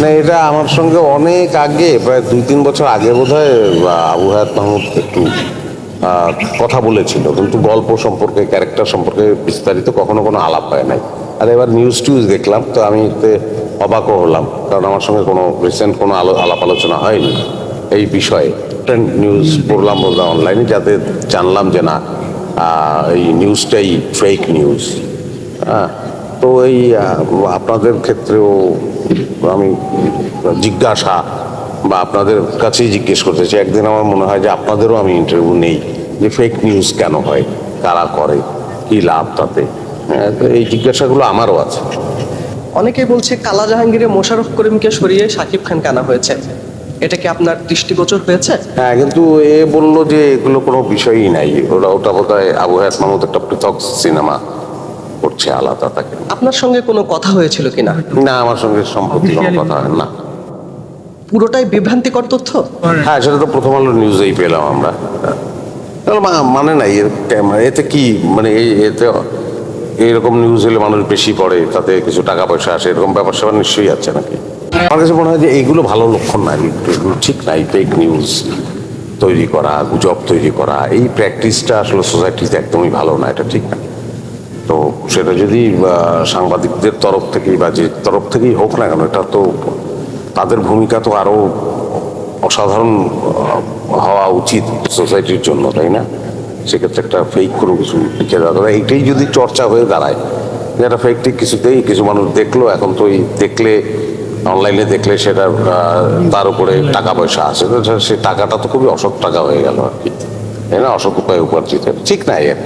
না, এটা আমার সঙ্গে অনেক আগে, প্রায় দুই, তিন বছর আগে বোধ হয় আবু হায়াত মাহমুদ একটু কথা বলেছিল, কিন্তু গল্প সম্পর্কে ক্যারেক্টার সম্পর্কে বিস্তারিত কখনো কোনো আলাপ হয় নাই। আর এবার নিউজ টিউজ দেখলাম, তো আমি অবাকও হলাম, কারণ আমার সঙ্গে কোনো রিসেন্ট কোনো আলো, আলাপ আলোচনা হয়নি এই বিষয়ে। ট্রেন্ড নিউজ পড়লাম বললাম অনলাইনে যাতে জানলাম যে না এই নিউজটাই ফেক নিউজ হ্যাঁ। তো এই আপনাদের ক্ষেত্রেও আমি জিজ্ঞাসা বা আপনাদের কাছেই জিজ্ঞেস করতে চাই। একদিন আমার মনে হয় যে আপনাদেরও আমি ইন্টারভিউ নেই যে ফেক নিউজ কেন হয় কারা করে কি লাভ তাতে? হ্যাঁ, তো এই জিজ্ঞাসাগুলো আমারও আছে। অনেকেই বলছে কালা জাহাঙ্গীরে মোশাররফ করিমকে সরিয়ে শাকিব খানকে আনা হয়েছে? এটা কি আপনার দৃষ্টিগোচর হয়েছে? হ্যাঁ কিন্তু এ বলল যে এগুলো কোনো বিষয়ই নাই। ওরা ওটা বোধ হয় আবু হায়াত মাহমুদ একটা পৃথক সিনেমা। করছে আলাদা তাকে। আপনার সঙ্গে কোনো কথা হয়েছিল কিনা? না আমার সঙ্গে সম্পত্তি কোনো কথা হয় না। পুরোটাই বিভ্রান্তিকর তথ্য? হ্যাঁ সেটা তো প্রথম আলো নিউজেই পেলাম আমরা। মানে নাই এর এতে কি মানে এতে এইরকম নিউজ হলে মানুষ বেশি পড়ে তাতে কিছু টাকা পয়সা আসে এরকম ব্যাপার স্যাপার নিশ্চয়ই আছে নাকি? আমার কাছে মনে হয় যে এইগুলো ভালো লক্ষণ নাই এগুলো ঠিক নাই ফেক নিউজ তৈরি করা গুজব তৈরি করা এই প্র্যাকটিসটা আসলে সোসাইটিতে একদমই ভালো না এটা ঠিক না। তো সেটা যদি সাংবাদিকদের তরফ থেকেই বা যে তরফ থেকেই হোক না কেন, এটা তো তাদের ভূমিকা তো আরও অসাধারণ হওয়া উচিত সোসাইটির জন্য, তাই না? সেক্ষেত্রে একটা ফেক কোনো কিছু লিখে দেওয়া এইটাই যদি চর্চা হয়ে দাঁড়ায়, যে একটা ফেক ঠিক কিছুতেই কিছু মানুষ দেখল, এখন তো দেখলে অনলাইনে দেখলে সেটা তার উপরে টাকা পয়সা তো সে টাকাটা তো খুবই অসৎ টাকা হয়ে গেল আর কি, তাই না? অসৎ উপায় উপার্জিত। ঠিক নাই এর